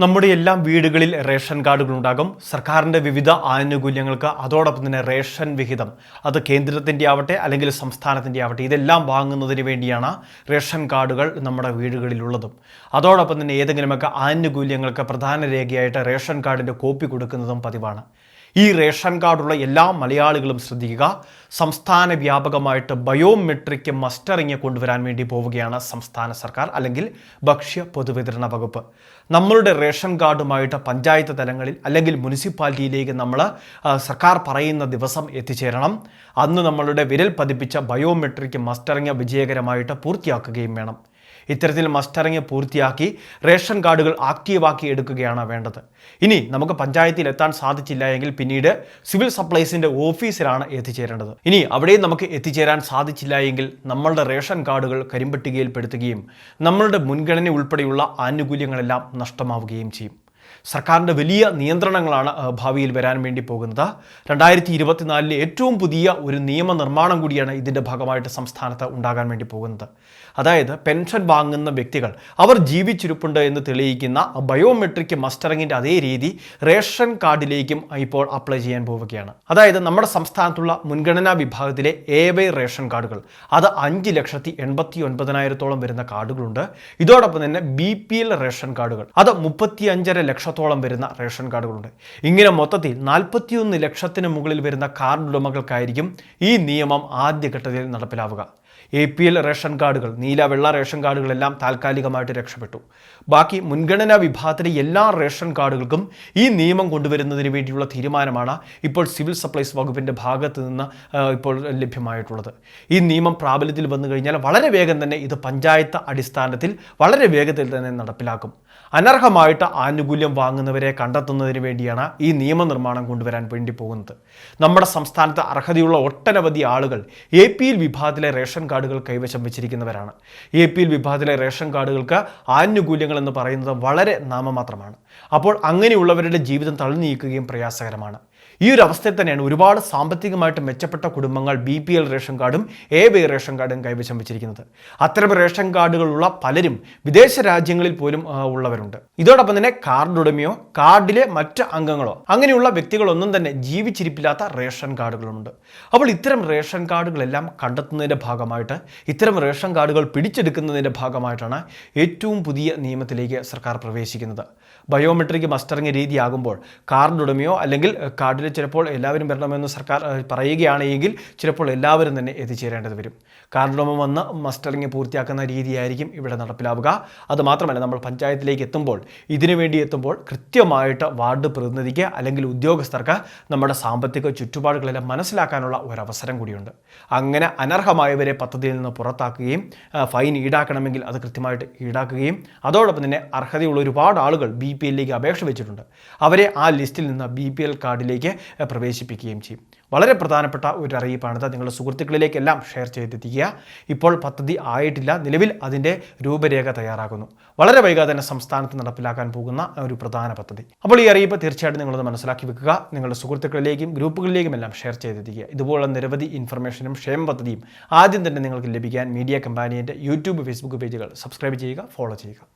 നമ്മുടെ എല്ലാം വീടുകളിൽ റേഷൻ കാർഡുകൾ ഉണ്ടാകും സർക്കാരിന്റെ വിവിധ ആനുകൂല്യങ്ങൾക്ക് അതോടൊപ്പം തന്നെ റേഷൻ വിഹിതം. അത് കേന്ദ്രത്തിന്റെ ആവട്ടെ അല്ലെങ്കിൽ സംസ്ഥാനത്തിന്റെ ആവട്ടെ ഇതെല്ലാം വാങ്ങുന്നതിന് വേണ്ടിയാണ് റേഷൻ കാർഡുകൾ നമ്മുടെ വീടുകളിലുള്ളതും. അതോടൊപ്പം തന്നെ ഏതെങ്കിലുമൊക്കെ ആനുകൂല്യങ്ങൾക്ക് പ്രധാന രേഖയായിട്ട് റേഷൻ കാർഡിന്റെ കോപ്പി കൊടുക്കുന്നതും പതിവാണ്. ഈ റേഷൻ കാർഡുള്ള എല്ലാ മലയാളികളും ശ്രദ്ധിക്കുക. സംസ്ഥാന വ്യാപകമായിട്ട് ബയോമെട്രിക് മസ്റ്ററിങ് കൊണ്ടുവരാൻ വേണ്ടി പോവുകയാണ് സംസ്ഥാന സർക്കാർ അല്ലെങ്കിൽ ഭക്ഷ്യ പൊതുവിതരണ വകുപ്പ്. നമ്മളുടെ റേഷൻ കാർഡുമായിട്ട് പഞ്ചായത്ത് തലങ്ങളിൽ അല്ലെങ്കിൽ മുനിസിപ്പാലിറ്റിയിലേക്ക് നമ്മൾ സർക്കാർ പറയുന്ന ദിവസം എത്തിച്ചേരണം. അന്ന് നമ്മളുടെ വിരൽ പതിപ്പിച്ച ബയോമെട്രിക് മസ്റ്ററിങ് വിജയകരമായിട്ട് പൂർത്തിയാക്കുകയും വേണം. ഇത്തരത്തിൽ മസ്റ്ററിങ് പൂർത്തിയാക്കി റേഷൻ കാർഡുകൾ ആക്റ്റീവാക്കി എടുക്കുകയാണ് വേണ്ടത്. ഇനി നമുക്ക് പഞ്ചായത്തിൽ എത്താൻ സാധിച്ചില്ല എങ്കിൽ പിന്നീട് സിവിൽ സപ്ലൈസിന്റെ ഓഫീസിലാണ് എത്തിച്ചേരേണ്ടത്. ഇനി അവിടെയും നമുക്ക് എത്തിച്ചേരാൻ സാധിച്ചില്ല എങ്കിൽ നമ്മളുടെ റേഷൻ കാർഡുകൾ കരിമ്പട്ടികയിൽപ്പെടുത്തുകയും നമ്മളുടെ മുൻഗണന ഉൾപ്പെടെയുള്ള ആനുകൂല്യങ്ങളെല്ലാം നഷ്ടമാവുകയും ചെയ്യും. സർക്കാരിന്റെ വലിയ നിയന്ത്രണങ്ങളാണ് ഭാവിയിൽ വരാൻ വേണ്ടി പോകുന്നത്. രണ്ടായിരത്തി ഇരുപത്തിനാലിലെ ഏറ്റവും പുതിയ ഒരു നിയമനിർമ്മാണം കൂടിയാണ് ഇതിന്റെ ഭാഗമായിട്ട് സംസ്ഥാനത്ത് ഉണ്ടാകാൻ വേണ്ടി പോകുന്നത്. അതായത് പെൻഷൻ വാങ്ങുന്ന വ്യക്തികൾ അവർ ജീവിച്ചിരിപ്പുണ്ട് എന്ന് തെളിയിക്കുന്ന ബയോമെട്രിക് മസ്റ്ററിങ്ങിന്റെ അതേ രീതി റേഷൻ കാർഡിലേക്കും ഇപ്പോൾ അപ്ലൈ ചെയ്യാൻ പോവുകയാണ്. അതായത് നമ്മുടെ സംസ്ഥാനത്തുള്ള മുൻഗണനാ വിഭാഗത്തിലെ എ വൈ റേഷൻ കാർഡുകൾ അത് അഞ്ച് ലക്ഷത്തി എൺപത്തി ഒൻപതിനായിരത്തോളം വരുന്ന കാർഡുകളുണ്ട്. ഇതോടൊപ്പം തന്നെ ബി പി എൽ റേഷൻ കാർഡുകൾ അത് മുപ്പത്തി അഞ്ചര ലക്ഷത്തോളം വരുന്ന റേഷൻ കാർഡുകളുണ്ട്. ഇങ്ങനെ മൊത്തത്തിൽ നാൽപ്പത്തിയൊന്ന് ലക്ഷത്തിന് മുകളിൽ വരുന്ന കാർഡ് ഉടമകൾക്കായിരിക്കും ഈ നിയമം ആദ്യഘട്ടത്തിൽ നടപ്പിലാവുക. എ പി എൽ റേഷൻ കാർഡുകൾ നീല വെള്ള റേഷൻ കാർഡുകളെല്ലാം താൽക്കാലികമായിട്ട് രക്ഷപ്പെട്ടു. ബാക്കി മുൻഗണനാ വിഭാഗത്തിലെ എല്ലാ റേഷൻ കാർഡുകൾക്കും ഈ നിയമം കൊണ്ടുവരുന്നതിന് വേണ്ടിയുള്ള തീരുമാനമാണ് ഇപ്പോൾ സിവിൽ സപ്ലൈസ് വകുപ്പിന്റെ ഭാഗത്ത് നിന്ന് ഇപ്പോൾ ലഭ്യമായിട്ടുള്ളത്. ഈ നിയമം പ്രാബല്യത്തിൽ വന്നു കഴിഞ്ഞാൽ വളരെ വേഗം തന്നെ ഇത് പഞ്ചായത്ത് അടിസ്ഥാനത്തിൽ വളരെ വേഗത്തിൽ തന്നെ നടപ്പിലാക്കും. അനർഹമായിട്ട് ആനുകൂല്യം വാങ്ങുന്നവരെ കണ്ടെത്തുന്നതിന് വേണ്ടിയാണ് ഈ നിയമനിർമ്മാണം കൊണ്ടുവരാൻ വേണ്ടി പോകുന്നത്. നമ്മുടെ സംസ്ഥാനത്ത് അർഹതയുള്ള ഒട്ടനവധി ആളുകൾ എ പി എൽ വിഭാഗത്തിലെ റേഷൻ കാർഡുകൾ കൈവശം വെച്ചിരിക്കുന്നവരാണ്. എ പി എൽ വിഭാഗത്തിലെ റേഷൻ കാർഡുകൾക്ക് ആനുകൂല്യങ്ങൾ എന്ന് പറയുന്നത് വളരെ നാമമാത്രമാണ്. അപ്പോൾ അങ്ങനെയുള്ളവരുടെ ജീവിതം തള്ളി നീക്കുകയും പ്രയാസകരമാണ്. ഈ ഒരു അവസ്ഥയിൽ തന്നെയാണ് ഒരുപാട് സാമ്പത്തികമായിട്ട് മെച്ചപ്പെട്ട കുടുംബങ്ങൾ ബി പി എൽ റേഷൻ കാർഡും എ ബി റേഷൻ കാർഡും കൈവശം വെച്ചിരിക്കുന്നത്. അത്തരം റേഷൻ കാർഡുകളുള്ള പലരും വിദേശ രാജ്യങ്ങളിൽ പോലും ഉള്ളവരുണ്ട്. ഇതോടൊപ്പം തന്നെ കാർഡ് ഉടമയോ കാർഡിലെ മറ്റ് അംഗങ്ങളോ അങ്ങനെയുള്ള വ്യക്തികളൊന്നും തന്നെ ജീവിച്ചിരിപ്പില്ലാത്ത റേഷൻ കാർഡുകളുണ്ട്. അപ്പോൾ ഇത്തരം റേഷൻ കാർഡുകളെല്ലാം കണ്ടെത്തുന്നതിന്റെ ഭാഗമായിട്ട് ഇത്തരം റേഷൻ കാർഡുകൾ പിടിച്ചെടുക്കുന്നതിന്റെ ഭാഗമായിട്ടാണ് ഏറ്റവും പുതിയ നിയമത്തിലേക്ക് സർക്കാർ പ്രവേശിക്കുന്നത്. ബയോമെട്രിക് മസ്റ്ററിങ് രീതിയാകുമ്പോൾ കാർഡ് ഉടമയോ അല്ലെങ്കിൽ കാർഡിൽ ചിലപ്പോൾ എല്ലാവരും വരണമെന്ന് സർക്കാർ പറയുകയാണെങ്കിൽ ചിലപ്പോൾ എല്ലാവരും തന്നെ എത്തിച്ചേരേണ്ടത് വരും. കാർഡ് ഉടമ വന്ന് മസ്റ്ററിങ് പൂർത്തിയാക്കുന്ന രീതിയായിരിക്കും ഇവിടെ നടപ്പിലാവുക. അതുമാത്രമല്ല നമ്മൾ പഞ്ചായത്തിലേക്ക് എത്തുമ്പോൾ ഇതിനു വേണ്ടി എത്തുമ്പോൾ കൃത്യമായിട്ട് വാർഡ് പ്രതിനിധിക്ക് അല്ലെങ്കിൽ ഉദ്യോഗസ്ഥർക്ക് നമ്മുടെ സാമ്പത്തിക ചുറ്റുപാടുകളെല്ലാം മനസ്സിലാക്കാനുള്ള ഒരവസരം കൂടിയുണ്ട്. അങ്ങനെ അനർഹമായവരെ പദ്ധതിയിൽ നിന്ന് പുറത്താക്കുകയും ഫൈൻ ഈടാക്കണമെങ്കിൽ അത് കൃത്യമായിട്ട് ഈടാക്കുകയും അതോടൊപ്പം തന്നെ അർഹതയുള്ള ഒരുപാട് ആളുകൾ ബി പി എല്ലിലേക്ക് അപേക്ഷ വെച്ചിട്ടുണ്ട്. അവരെ ആ ലിസ്റ്റിൽ നിന്ന് ബി പി എൽ കാർഡിലേക്ക് പ്രവേശിപ്പിക്കുകയും ചെയ്യും. വളരെ പ്രധാനപ്പെട്ട ഒരു അറിയിപ്പാണിത് നിങ്ങളുടെ സുഹൃത്തുക്കളിലേക്കെല്ലാം ഷെയർ ചെയ്തെത്തിക്കുക. ഇപ്പോൾ പദ്ധതി ആയിട്ടില്ല. നിലവിൽ അതിന്റെ രൂപരേഖ തയ്യാറാക്കുന്നു. വളരെ വൈകാതെ തന്നെ സംസ്ഥാനത്ത് നടപ്പിലാക്കാൻ പോകുന്ന ഒരു പ്രധാന പദ്ധതി. അപ്പോൾ ഈ അറിയിപ്പ് തീർച്ചയായിട്ടും നിങ്ങളത് മനസ്സിലാക്കി വെക്കുക. നിങ്ങളുടെ സുഹൃത്തുക്കളിലേക്കും ഗ്രൂപ്പുകളിലേക്കും എല്ലാം ഷെയർ ചെയ്തെത്തിക്കുക. ഇതുപോലുള്ള നിരവധി ഇൻഫർമേഷനും ക്ഷേമ പദ്ധതിയും ആദ്യം തന്നെ നിങ്ങൾക്ക് ലഭിക്കാൻ മീഡിയ കമ്പാനിയുടെ യൂട്യൂബ് ഫേസ്ബുക്ക് പേജുകൾ സബ്സ്ക്രൈബ് ചെയ്യുക ഫോളോ ചെയ്യുക.